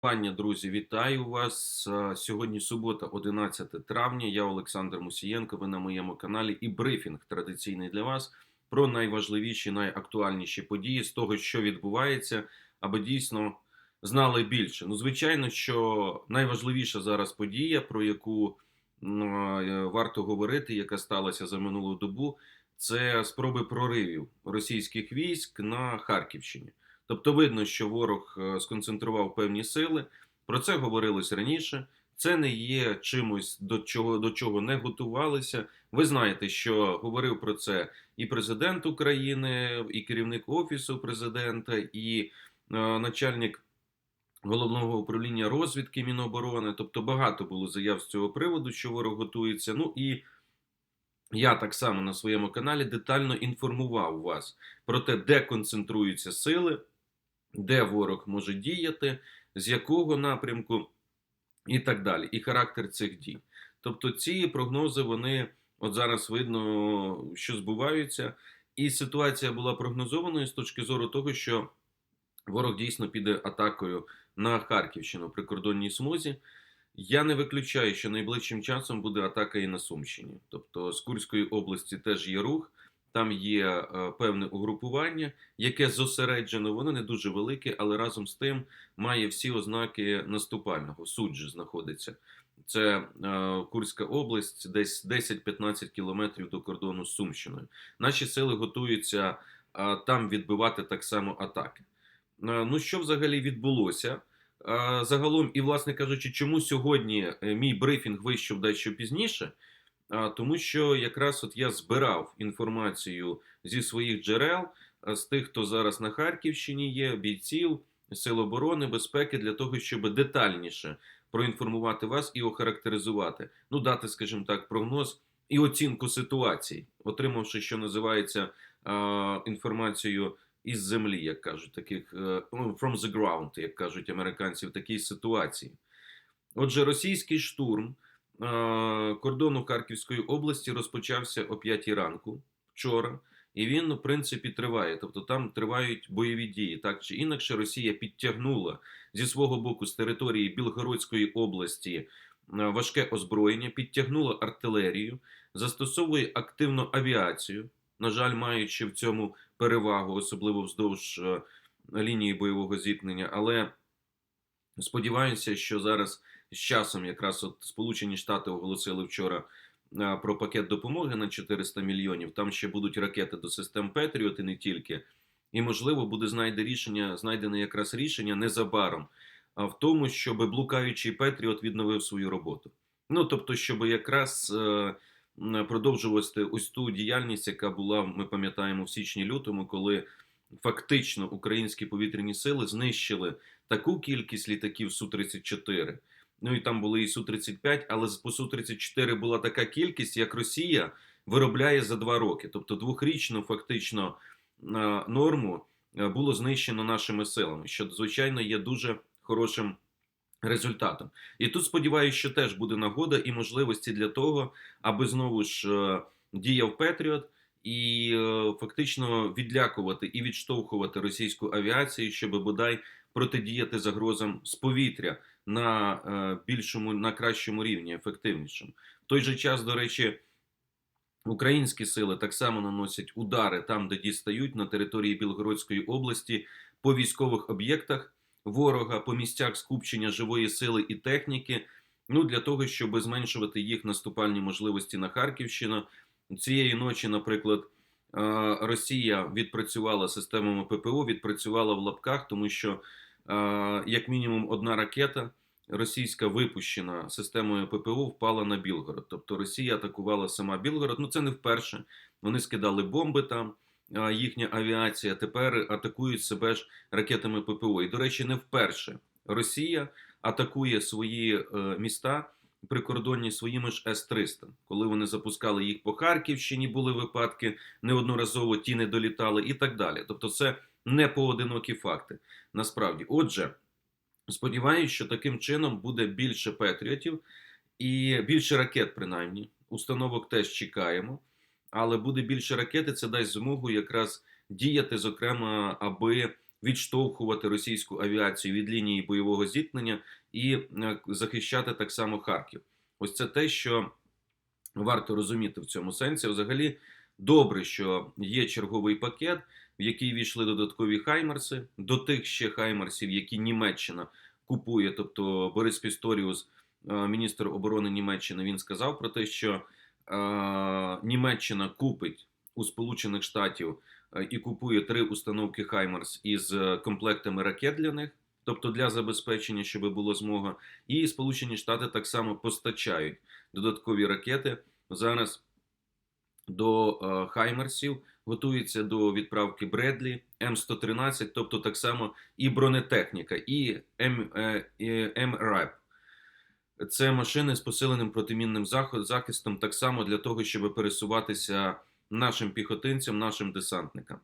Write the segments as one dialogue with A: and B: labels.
A: Пані друзі, вітаю вас. Е, Сьогодні субота, 11 травня. Я Олександр Мусієнко. Ви на моєму каналі і брифінг традиційний для вас про найважливіші, найактуальніші події з того, що відбувається, аби дійсно знали більше. Ну, звичайно, що найважливіша зараз подія, про яку е, варто говорити, яка сталася за минулу добу, це спроби проривів російських військ на Харківщині. Тобто, видно, що ворог е, сконцентрував певні сили. Про це говорилось раніше. Це не є чимось, до чого до чого не готувалися. Ви знаєте, що говорив про це і президент України, і керівник офісу президента, і е, начальник головного управління розвідки Міноборони. Тобто багато було заяв з цього приводу, що ворог готується. Ну і я так само на своєму каналі детально інформував вас про те, де концентруються сили, де ворог може діяти, з якого напрямку і так далі, і характер цих дій. Тобто ці прогнози, вони от зараз видно, що збуваються, і ситуація була прогнозованою з точки зору того, що ворог дійсно піде атакою на Харківщину при кордонній смузі. Я не виключаю, що найближчим часом буде атака і на Сумщині. Тобто з Курської області теж є рух, там є е, певне угрупування, яке зосереджено, воно не дуже велике, але разом з тим має всі ознаки наступального. Суджі знаходиться. Це е, Курська область, десь 10-15 кілометрів до кордону з Сумщиною. Наші сили готуються е, там відбивати так само атаки. Ну що взагалі відбулося? Загалом, і, власне кажучи, чому сьогодні мій брифінг вийшов дещо пізніше? Тому що якраз от я збирав інформацію зі своїх джерел, з тих, хто зараз на Харківщині є, бійців, Сил оборони, безпеки, для того, щоб детальніше проінформувати вас і охарактеризувати, ну, дати, скажімо так, прогноз і оцінку ситуації, отримавши, що називається інформацію із землі, як кажуть, таких е, ну, from the ground, як кажуть американці, в такій ситуації. Отже, російський штурм кордону Харківської області розпочався о 5 ранку вчора, і він, в принципі, триває. Тобто там тривають бойові дії. Так чи інакше, Росія підтягнула зі свого боку з території Білгородської області е, важке озброєння, підтягнула артилерію, застосовує активну авіацію. На жаль, маючи в цьому перевагу, особливо вздовж е, лінії бойового зіткнення. Але сподіваюся, що зараз з часом якраз от Сполучені Штати оголосили вчора е, про пакет допомоги на 400 мільйонів. Там ще будуть ракети до систем Петріот і не тільки. І, можливо, буде знайде рішення, знайдене якраз рішення незабаром а в тому, щоб блукаючий Петріот відновив свою роботу. Ну тобто, щоб якраз е, продовжувати ось ту діяльність, яка була, ми пам'ятаємо, в січні-лютому, коли фактично українські повітряні сили знищили таку кількість літаків Су-34. Ну і там були і Су-35, але по Су-34 була така кількість, як Росія виробляє за два роки. Тобто двохрічну фактично норму було знищено нашими силами, що звичайно є дуже хорошим результатом. І тут сподіваюся, що теж буде нагода і можливості для того, аби знову ж е, діяв Петріот. І е, фактично відлякувати і відштовхувати російську авіацію, щоб бодай протидіяти загрозам з повітря на е, більшому, на кращому рівні, ефективнішому. В той же час, до речі, українські сили так само наносять удари там, де дістають на території Білгородської області по військових об'єктах ворога, по місцях скупчення живої сили і техніки. Ну для того, щоб зменшувати їх наступальні можливості на Харківщину. Цієї ночі, наприклад, Росія відпрацювала системами ППО, відпрацювала в лапках, тому що, як мінімум, одна ракета російська випущена системою ППО впала на Білгород. Тобто Росія атакувала сама Білгород. Ну це не вперше. Вони скидали бомби там. Їхня авіація тепер атакують себе ж ракетами ППО. І, до речі, не вперше Росія атакує свої е, міста прикордонні своїми ж С-300. Коли вони запускали їх по Харківщині, були випадки, неодноразово ті не долітали і так далі. Тобто, це не поодинокі факти. Насправді, отже, сподіваюся, що таким чином буде більше патріотів і більше ракет, принаймні. Установок теж чекаємо, але буде більше ракети. Це дасть змогу якраз діяти, зокрема, аби відштовхувати російську авіацію від лінії бойового зіткнення і е, захищати так само Харків. Ось це те, що варто розуміти в цьому сенсі. Взагалі, добре, що є черговий пакет, в який війшли додаткові хаймерси, до тих ще хаймерсів, які Німеччина купує. Тобто Борис Пісторіус, е, міністр оборони Німеччини, він сказав про те, що е, Німеччина купить у Сполучених Штатів е, і купує три установки Хаймерс із е, комплектами ракет для них. Тобто для забезпечення, щоб було змога, і Сполучені Штати так само постачають додаткові ракети. Зараз до е, Хаймерсів готується до відправки Бредлі М113, тобто так само і бронетехніка, і М, е, МРАП. Це машини з посиленим протимінним захистом, так само для того, щоб пересуватися нашим піхотинцям, нашим десантникам.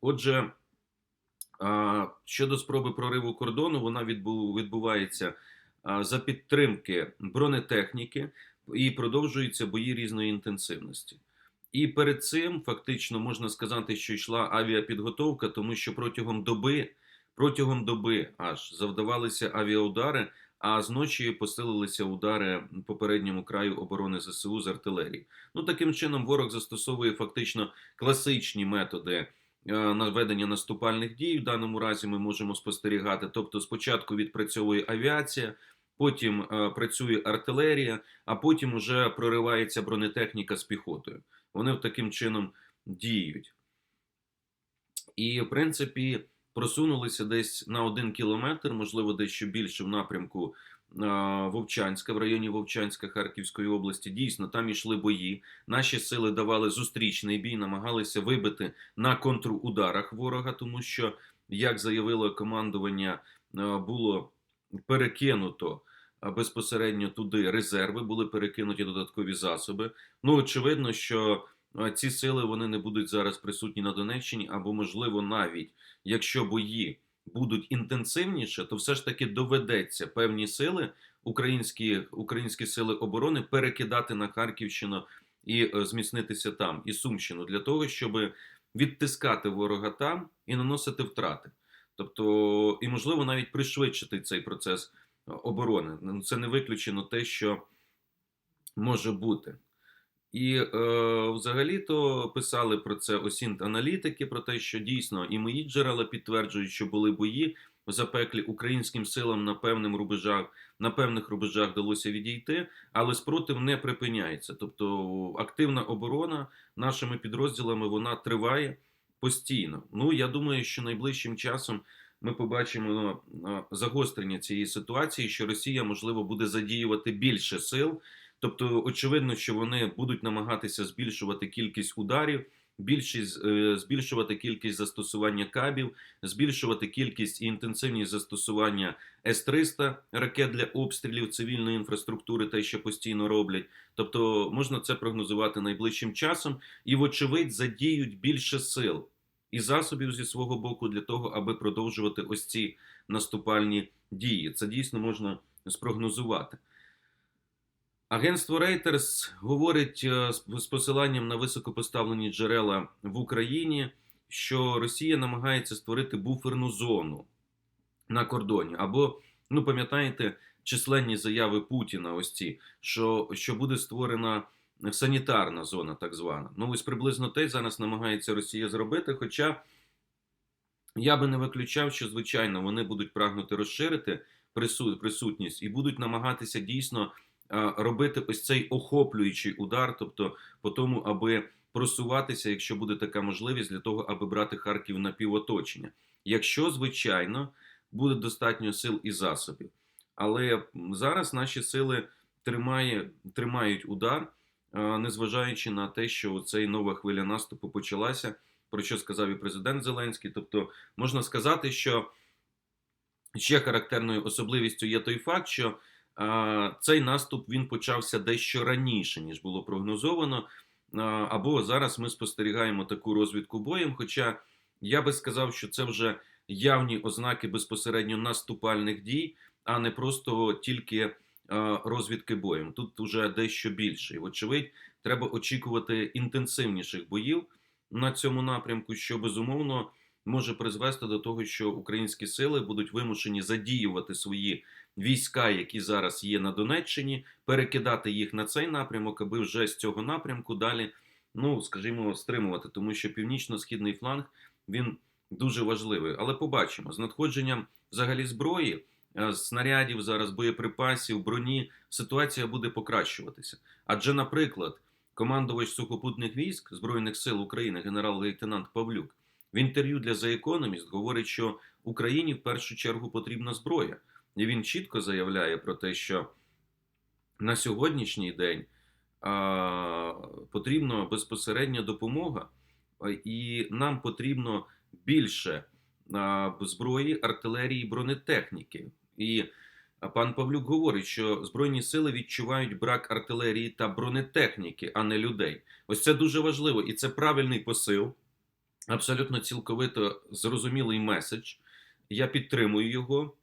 A: Отже, Щодо спроби прориву кордону, вона відбувається за підтримки бронетехніки і продовжуються бої різної інтенсивності. І перед цим фактично можна сказати, що йшла авіапідготовка, тому що протягом доби, протягом доби аж завдавалися авіаудари, а зночі посилилися удари по передньому краю оборони ЗСУ з артилерії. Ну таким чином, ворог застосовує фактично класичні методи е, наведення наступальних дій. В даному разі ми можемо спостерігати. Тобто, спочатку відпрацьовує авіація, потім е, працює артилерія, а потім уже проривається бронетехніка з піхотою. Вони таким чином діють. І, в принципі, просунулися десь на один кілометр, можливо, дещо більше в напрямку Вовчанська, в районі Вовчанська Харківської області. Дійсно, там йшли бої. Наші сили давали зустрічний бій, намагалися вибити на контрударах ворога, тому що, як заявило командування, було перекинуто безпосередньо туди резерви, були перекинуті додаткові засоби. Ну, очевидно, що ці сили вони не будуть зараз присутні на Донеччині, або, можливо, навіть якщо бої будуть інтенсивніше, то все ж таки доведеться певні сили, українські, українські сили оборони, перекидати на Харківщину і е, зміцнитися там, і Сумщину, для того, щоб відтискати ворога там і наносити втрати. Тобто, і можливо навіть пришвидшити цей процес оборони. Ну, Це не виключено те, що може бути. І е, взагалі-то писали про це осінт аналітики, про те, що дійсно і мої джерела підтверджують, що були бої в запеклі українським силам на певним рубежах, на певних рубежах вдалося відійти, але спротив не припиняється. Тобто активна оборона нашими підрозділами вона триває постійно. Ну я думаю, що найближчим часом ми побачимо е, загострення цієї ситуації, що Росія можливо буде задіювати більше сил. Тобто, очевидно, що вони будуть намагатися збільшувати кількість ударів, більшість, е, збільшувати кількість застосування кабів, збільшувати кількість і інтенсивність застосування С-300 ракет для обстрілів цивільної інфраструктури, те, що постійно роблять. Тобто, можна це прогнозувати найближчим часом, і, вочевидь, задіють більше сил і засобів зі свого боку для того, аби продовжувати ось ці наступальні дії. Це дійсно можна спрогнозувати. Агентство Reuters говорить е, з посиланням на високопоставлені джерела в Україні, що Росія намагається створити буферну зону на кордоні. Або, ну пам'ятаєте, численні заяви Путіна, ось ці, що, що буде створена санітарна зона, так звана. Ну, ось приблизно те зараз намагається Росія зробити. Хоча я би не виключав, що звичайно вони будуть прагнути розширити присутність і будуть намагатися дійсно робити ось цей охоплюючий удар, тобто по тому, аби просуватися, якщо буде така можливість, для того, аби брати Харків на півоточення. Якщо, звичайно, буде достатньо сил і засобів. Але зараз наші сили тримає, тримають удар, незважаючи на те, що цей нова хвиля наступу почалася, про що сказав і президент Зеленський. Тобто, можна сказати, що ще характерною особливістю є той факт, що цей наступ він почався дещо раніше, ніж було прогнозовано. Або зараз ми спостерігаємо таку розвідку боєм. Хоча я би сказав, що це вже явні ознаки безпосередньо наступальних дій, а не просто тільки розвідки боєм. Тут вже дещо більше. І, вочевидь, треба очікувати інтенсивніших боїв на цьому напрямку, що безумовно може призвести до того, що українські сили будуть вимушені задіювати свої війська, які зараз є на Донеччині, перекидати їх на цей напрямок, аби вже з цього напрямку далі, ну скажімо, стримувати, тому що північно-східний фланг він дуже важливий. Але побачимо з надходженням взагалі зброї, снарядів зараз, боєприпасів, броні, ситуація буде покращуватися. Адже, наприклад, командувач сухопутних військ Збройних сил України, генерал-лейтенант Павлюк, в інтерв'ю для The Economist говорить, що Україні в першу чергу потрібна зброя. І він чітко заявляє про те, що на сьогоднішній день а, потрібна безпосередня допомога, і нам потрібно більше зброї, артилерії, бронетехніки. І пан Павлюк говорить, що Збройні сили відчувають брак артилерії та бронетехніки, а не людей. Ось це дуже важливо, і це правильний посил, абсолютно цілковито зрозумілий меседж. Я підтримую його,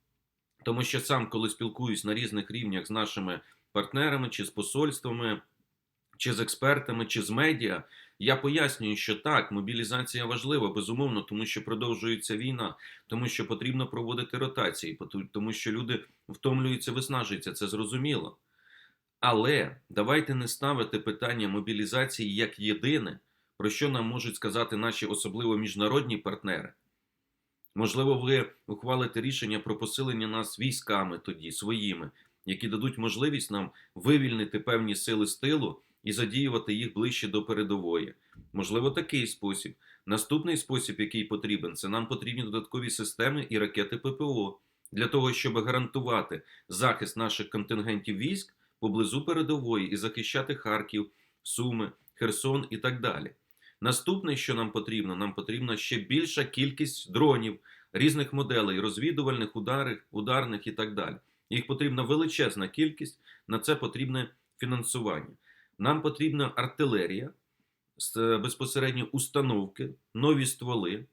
A: тому що сам, коли спілкуюсь на різних рівнях з нашими партнерами, чи з посольствами, чи з експертами, чи з медіа, я пояснюю, що так, мобілізація важлива, безумовно, тому що продовжується війна, тому що потрібно проводити ротації, тому що люди втомлюються, виснажуються, це зрозуміло. Але давайте не ставити питання мобілізації як єдине, про що нам можуть сказати наші особливо міжнародні партнери. Можливо, ви ухвалите рішення про посилення нас військами тоді, своїми, які дадуть можливість нам вивільнити певні сили з тилу і задіювати їх ближче до передової. Можливо, такий спосіб. Наступний спосіб, який потрібен, це нам потрібні додаткові системи і ракети ППО для того, щоб гарантувати захист наших контингентів військ поблизу передової і захищати Харків, Суми, Херсон і так далі. Наступне, що нам потрібно, нам потрібна ще більша кількість дронів різних моделей, розвідувальних, ударних, ударних і так далі. Їх потрібна величезна кількість, на це потрібне фінансування. Нам потрібна артилерія, е, безпосередньо установки, нові стволи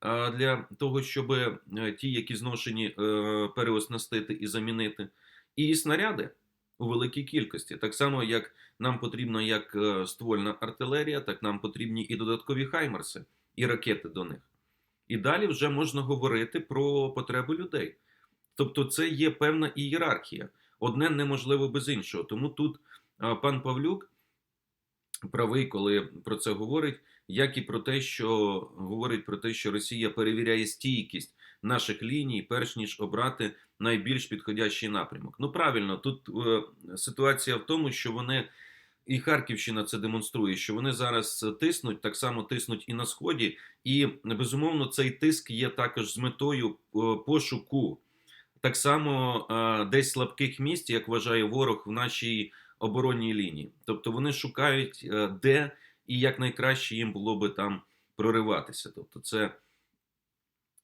A: для того, щоб е, ті, які зношені, е, переоснастити і замінити, і снаряди у великій кількості. Так само, як нам потрібна як е, ствольна артилерія, так нам потрібні і додаткові хаймерси, і ракети до них. І далі вже можна говорити про потреби людей. Тобто, це є певна ієрархія. Одне неможливо без іншого. Тому тут пан Павлюк правий, коли про це говорить, як і про те, що говорить про те, що Росія перевіряє стійкість наших ліній, перш ніж обрати найбільш підходящий напрямок. Ну правильно, тут е, ситуація в тому, що вони. І Харківщина це демонструє, що вони зараз тиснуть, так само тиснуть і на сході, і безумовно цей тиск є також з метою е, пошуку так само е, десь слабких місць, як вважає ворог в нашій оборонній лінії. Тобто вони шукають, е, де і як найкраще їм було би там прориватися. Тобто, це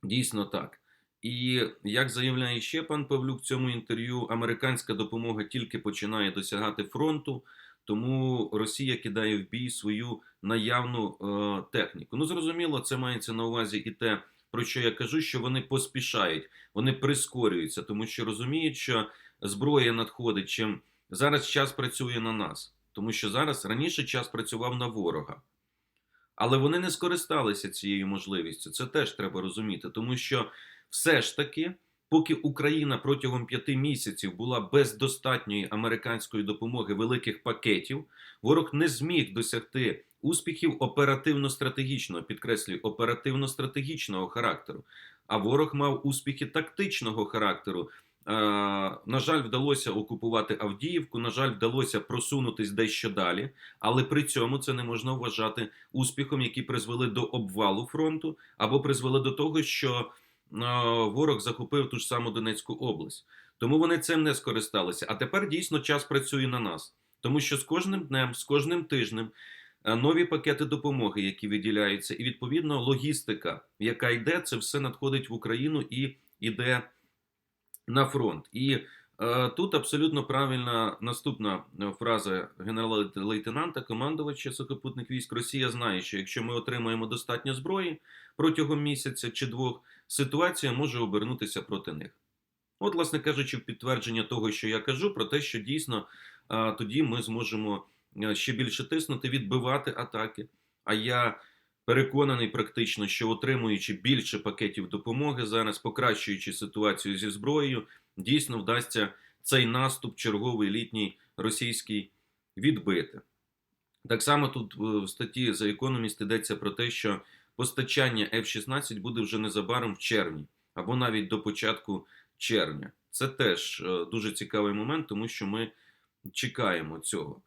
A: дійсно так. І як заявляє ще пан Павлюк в цьому інтерв'ю, американська допомога тільки починає досягати фронту, тому Росія кидає в бій свою наявну е, техніку. Ну зрозуміло, це мається на увазі і те, про що я кажу, що вони поспішають, вони прискорюються, тому що розуміють, що зброя надходить. Чим зараз час працює на нас, тому що зараз раніше час працював на ворога. Але вони не скористалися цією можливістю. Це теж треба розуміти, тому що все ж таки, поки Україна протягом п'яти місяців була без достатньої американської допомоги великих пакетів, ворог не зміг досягти успіхів оперативно-стратегічного, підкреслюю, оперативно-стратегічного характеру. А ворог мав успіхи тактичного характеру. Е, на жаль, вдалося окупувати Авдіївку. На жаль, вдалося просунутись дещо далі, але при цьому це не можна вважати успіхом, які призвели до обвалу фронту, або призвели до того, що е, ворог захопив ту ж саму Донецьку область. Тому вони цим не скористалися. А тепер дійсно час працює на нас, тому що з кожним днем, з кожним тижнем. е, Нові пакети допомоги, які виділяються, і відповідно логістика, яка йде, це все надходить в Україну і йде на фронт. І е, тут абсолютно правильна наступна е, фраза генерала-лейтенанта, командувача сухопутних військ. Росія знає, що якщо ми отримаємо достатньо зброї протягом місяця чи двох, ситуація може обернутися проти них. От, власне кажучи, в підтвердження того, що я кажу, про те, що дійсно е, тоді ми зможемо е, ще більше тиснути, відбивати атаки. А я Переконаний практично, що отримуючи більше пакетів допомоги зараз, покращуючи ситуацію зі зброєю, дійсно вдасться цей наступ черговий літній російський відбити. Так само тут е, в статті за економіст йдеться про те, що постачання F-16 буде вже незабаром в червні або навіть до початку червня. Це теж е, дуже цікавий момент, тому що ми чекаємо цього.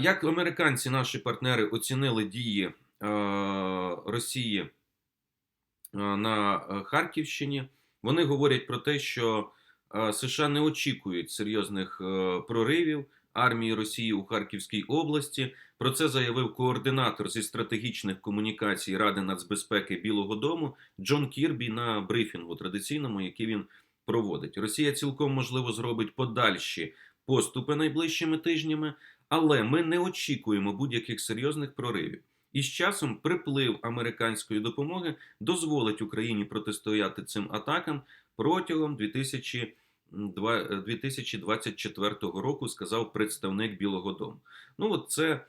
A: Як американці, наші партнери, оцінили дії е, Росії е, на е, Харківщині, вони говорять про те, що США не очікують серйозних проривів армії Росії у Харківській області. Про це заявив координатор зі стратегічних комунікацій Ради нацбезпеки Білого Дому Джон Кірбі на брифінгу традиційному, який він проводить. Росія цілком можливо зробить подальші поступи найближчими тижнями, але ми не очікуємо будь-яких серйозних проривів. І з часом приплив американської допомоги дозволить Україні протистояти цим атакам протягом 2024 року, сказав представник Білого Дому. Ну, от це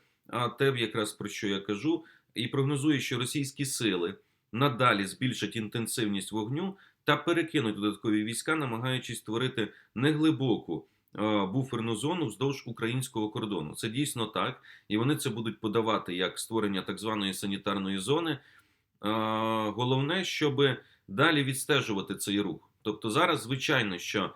A: те, якраз про що я кажу, і прогнозує, що російські сили надалі збільшать інтенсивність вогню та перекинуть додаткові війська, намагаючись створити неглибоку е, буферну зону вздовж українського кордону. Це дійсно так, і вони це будуть подавати як створення так званої санітарної зони. Е, Головне, щоб далі відстежувати цей рух. Тобто зараз, звичайно, що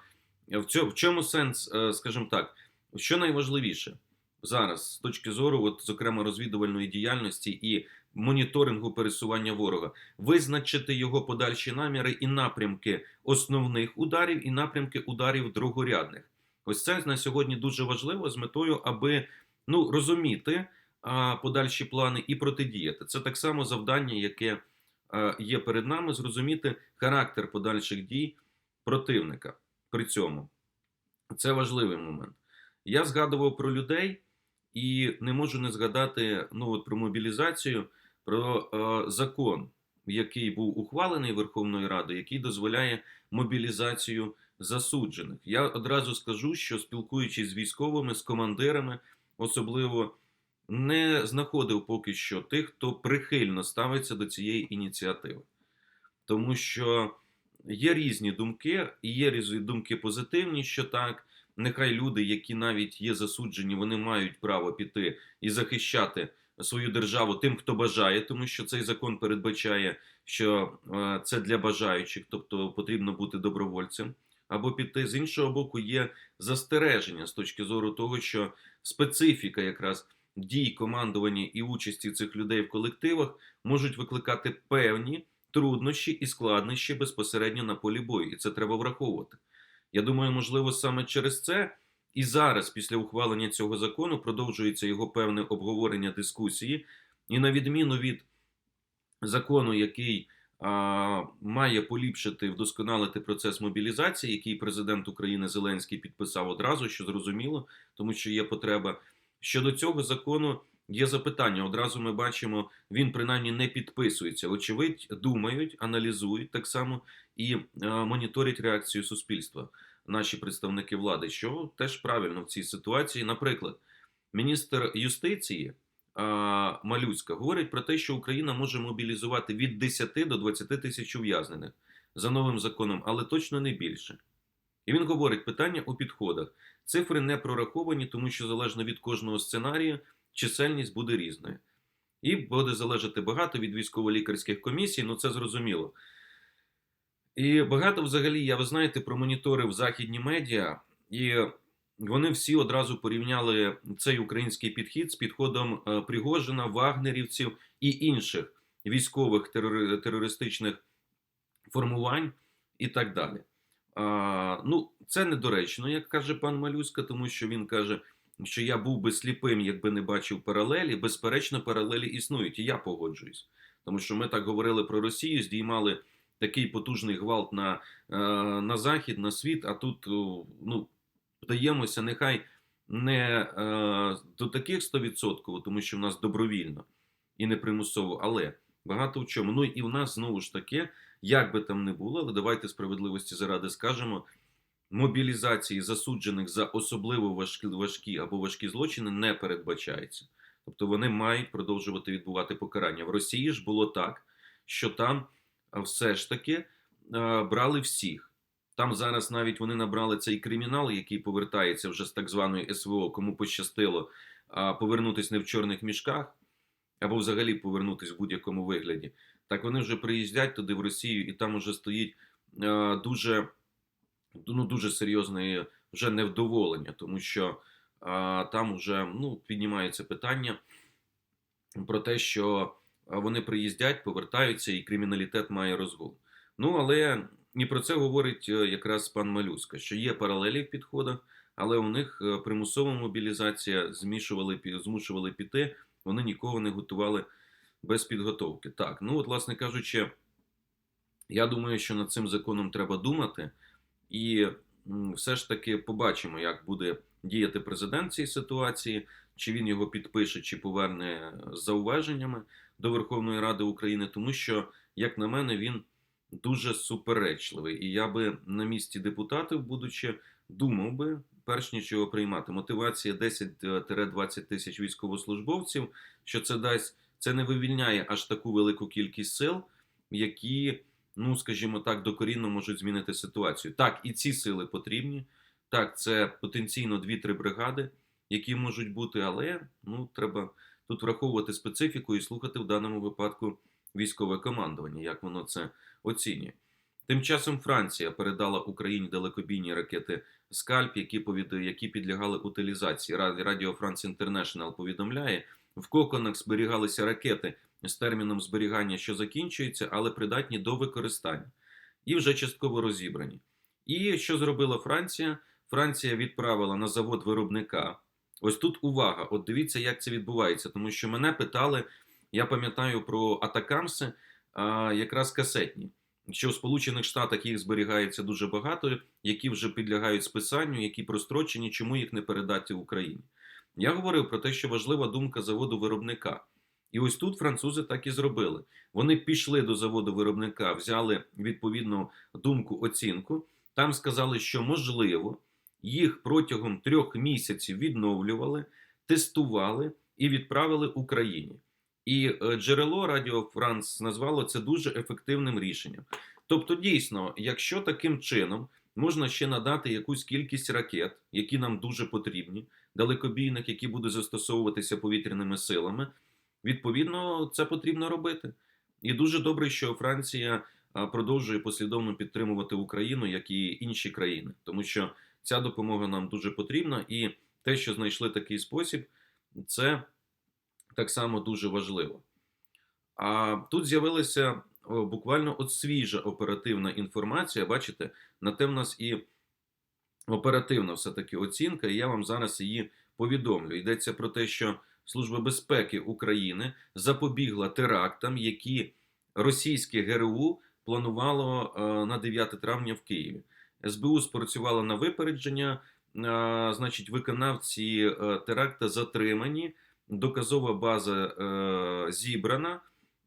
A: в цьому, в чому сенс, е, скажімо так, що найважливіше зараз з точки зору, от, зокрема, розвідувальної діяльності і моніторингу пересування ворога, визначити його подальші наміри і напрямки основних ударів, і напрямки ударів другорядних. Ось це на сьогодні дуже важливо з метою, аби ну, розуміти а, подальші плани і протидіяти. Це так само завдання, яке є перед нами, зрозуміти характер подальших дій противника. При цьому це важливий момент. Я згадував про людей і не можу не згадати ну, от про мобілізацію, про е, закон, який був ухвалений Верховною Радою, який дозволяє мобілізацію засуджених. Я одразу скажу, що спілкуючись з військовими, з командирами, особливо не знаходив поки що тих, хто прихильно ставиться до цієї ініціативи. Тому що є різні думки, і є різні думки позитивні, що так. Нехай люди, які навіть є засуджені, вони мають право піти і захищати свою державу тим, хто бажає, тому що цей закон передбачає, що е, це для бажаючих, тобто потрібно бути добровольцем. Або піти з іншого боку, є застереження з точки зору того, що специфіка якраз дій командування і участі цих людей в колективах можуть викликати певні труднощі і складнощі безпосередньо на полі бою, і це треба враховувати. Я думаю, можливо, саме через це і зараз, після ухвалення цього закону, продовжується його певне обговорення дискусії, і на відміну від закону, який має поліпшити, вдосконалити процес мобілізації, який президент України Зеленський підписав одразу, що зрозуміло, тому що є потреба. Щодо цього закону є запитання. Одразу ми бачимо, він принаймні не підписується. Очевидь, думають, аналізують так само і е, моніторять реакцію суспільства. Наші представники влади, що теж правильно в цій ситуації. Наприклад, міністр юстиції Малюцька говорить про те, що Україна може мобілізувати від 10 до 20 тисяч ув'язнених за новим законом, але точно не більше. І він говорить питання у підходах. Цифри не прораховані, тому що залежно від кожного сценарію чисельність буде різною. І буде залежати багато від військово-лікарських комісій, ну це зрозуміло. І багато взагалі, я ви знаєте, промоніторив західні медіа, і вони всі одразу порівняли цей український підхід з підходом е, Пригожина, вагнерівців і інших військових терористичних формувань і так далі. А, ну, це недоречно, як каже пан Малюська, тому що він каже, що я був би сліпим, якби не бачив паралелі. Безперечно, паралелі існують, і я погоджуюсь. Тому що ми так говорили про Росію, здіймали такий потужний гвалт на, е, на захід, на світ, а тут ну, вдаємося, нехай не е, до таких 100%, тому що в нас добровільно і не примусово, але багато в чому. Ну і в нас знову ж таки, як би там не було, але давайте справедливості заради скажемо. Мобілізації засуджених за особливо важкі, важкі або важкі злочини не передбачається. Тобто вони мають продовжувати відбувати покарання. В Росії ж було так, що там все ж таки брали всіх. Там зараз навіть вони набрали цей кримінал, який повертається вже з так званої СВО, кому пощастило повернутися не в чорних мішках, або взагалі повернутися в будь-якому вигляді. Так вони вже приїздять туди в Росію, і там вже стоїть дуже, ну, дуже серйозне вже невдоволення, тому що там вже ну, піднімається питання про те, що вони приїздять, повертаються, і криміналітет має розгул. Ну, але і про це говорить е, якраз пан Малюска, що є паралелі в підходах, але у них е, примусова мобілізація змішували, змушували піти, вони нікого не готували без підготовки. Так, ну от, власне кажучи, я думаю, що над цим законом треба думати, і все ж таки побачимо, як буде діяти президент цій ситуації, чи він його підпише, чи поверне з зауваженнями до Верховної Ради України, тому що, як на мене, він дуже суперечливий. І я би на місці депутатів, будучи, думав би, перш ніж його приймати. Мотивація 10-20 тисяч військовослужбовців, що це дасть, це не вивільняє аж таку велику кількість сил, які, ну скажімо так, докорінно можуть змінити ситуацію. Так, і ці сили потрібні. Так, це потенційно 2-3 бригади, які можуть бути, але ну треба тут враховувати специфіку і слухати в даному випадку військове командування, як воно це оцінює. Тим часом Франція передала Україні далекобійні ракети Скальп, які повід... які підлягали утилізації. Ра- Радіо France International повідомляє, в коконах зберігалися ракети з терміном зберігання, що закінчується, але придатні до використання, і вже частково розібрані. І що зробила Франція? Франція відправила на завод виробника. Ось тут увага. От дивіться, як це відбувається, тому що мене питали, я пам'ятаю про атакамси, а, якраз касетні. Що в Сполучених Штатах їх зберігається дуже багато, які вже підлягають списанню, які прострочені, чому їх не передати Україні. Я говорив про те, що важлива думка заводу виробника. І ось тут французи так і зробили. Вони пішли до заводу виробника, взяли відповідну думку, оцінку. Там сказали, що можливо, їх протягом трьох місяців відновлювали, тестували і відправили Україні. І е, джерело Радіо Франс назвало це дуже ефективним рішенням. Тобто, дійсно, якщо таким чином можна ще надати якусь кількість ракет, які нам дуже потрібні, далекобійних, які будуть застосовуватися повітряними силами, відповідно, це потрібно робити. І дуже добре, що Франція продовжує послідовно підтримувати Україну, як і інші країни, тому що ця допомога нам дуже потрібна, і те, що знайшли такий спосіб, це так само дуже важливо. А тут з'явилася буквально от свіжа оперативна інформація. Бачите, на те в нас і оперативна все-таки оцінка, і я вам зараз її повідомлю. Йдеться про те, що Служба безпеки України запобігла терактам, які російське ГРУ планувало е, на 9 травня в Києві. СБУ спрацювала на випередження, е, значить, виконавці е, теракта затримані доказова база е, зібрана,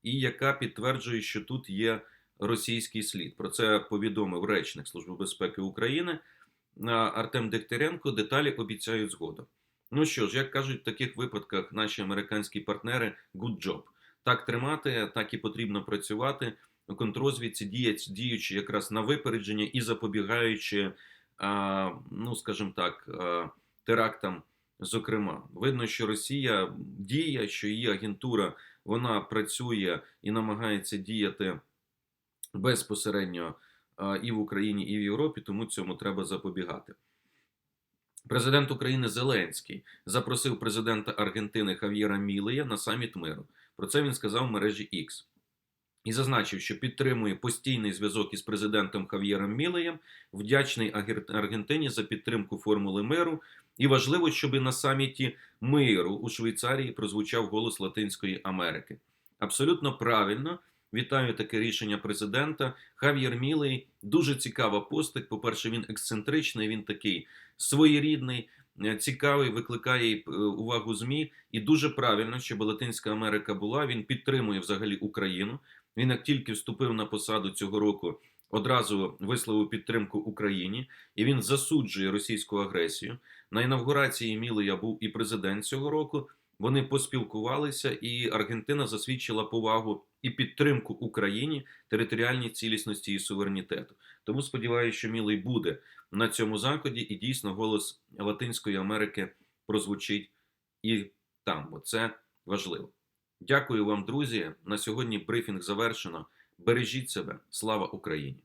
A: і яка підтверджує, що тут є російський слід. Про це повідомив речник Служби безпеки України е, Артем Дегтяренко. Деталі обіцяють згодом. Ну що ж, як кажуть в таких випадках наші американські партнери, good job. Так тримати, так і потрібно працювати. Контрозвідці діють, діючи якраз на випередження і запобігаючи, ну скажімо так, терактам. Зокрема, видно, що Росія діє, що її агентура вона працює і намагається діяти безпосередньо і в Україні, і в Європі, тому цьому треба запобігати. Президент України Зеленський запросив президента Аргентини Хав'єра Мілея на саміт миру. Про це він сказав в мережі X. І зазначив, що підтримує постійний зв'язок із президентом Хав'єром Мілеєм, вдячний Аргентині за підтримку формули миру. І важливо, щоб на саміті миру у Швейцарії прозвучав голос Латинської Америки. Абсолютно правильно. Вітаю таке рішення президента. Хав'єр Мілей дуже цікава постать. По-перше, він ексцентричний, він такий своєрідний, е, цікавий, викликає е, увагу ЗМІ. І дуже правильно, щоб Латинська Америка була. Він підтримує взагалі Україну. Він як тільки вступив на посаду цього року, одразу висловив підтримку Україні, і він засуджує російську агресію. На інавгурації Мілея був і президент цього року. Вони поспілкувалися, і Аргентина засвідчила повагу і підтримку Україні, територіальній цілісності і суверенітету. Тому сподіваюся, що Мілий буде на цьому заході, і дійсно голос Латинської Америки прозвучить і там, бо це важливо. Дякую вам, друзі. На сьогодні брифінг завершено. Бережіть себе. Слава Україні!